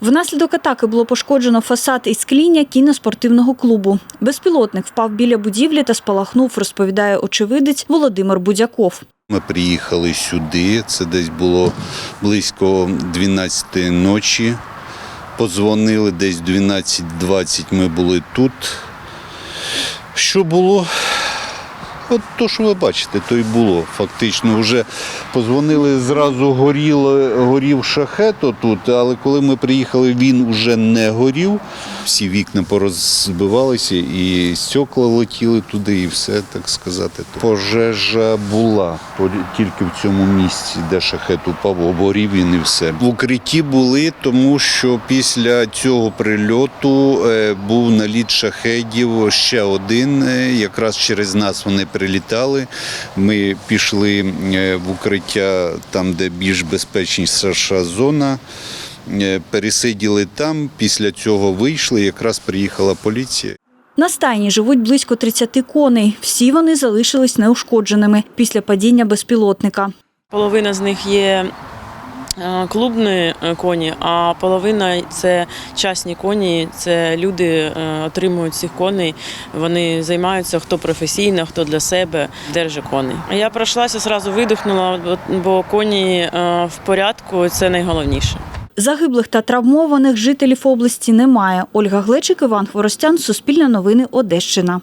Внаслідок атаки було пошкоджено фасад і скління кіноспортивного клубу. Безпілотник впав біля будівлі та спалахнув, розповідає очевидець Володимир Будяков. Ми приїхали сюди, це десь було близько 12 ночі. Позвонили десь 12.20 ми були тут. Що було? От то, що ви бачите, то й було. Фактично, вже позвонили зразу горіло, горів шахет тут, але коли ми приїхали, він вже не горів. Всі вікна порозбивалися і стекла летіли туди, і все, так сказати. Пожежа була тільки в цьому місці, де шахет упав, обгорів він і все. В укритті були, тому що після цього прильоту е, був наліт шахедів ще один. е, Якраз через нас вони прилітали. Ми пішли е, в укриття там, де більш безпечніша зона. Е, Пересиділи там, після цього вийшли, якраз приїхала поліція. На стайні живуть близько 30 коней. Всі вони залишились неушкодженими після падіння безпілотника. Половина з них є е, клубні е, коні, а половина це частні коні. Це люди е, отримують цих коней. Вони займаються хто професійно, хто для себе держить коней. Я пройшлася, зразу видихнула, бо- коні е, в порядку це найголовніше. Загиблих та травмованих жителів області немає. Ольга Глечик, Іван Хворостян, Суспільне новини, Одещина.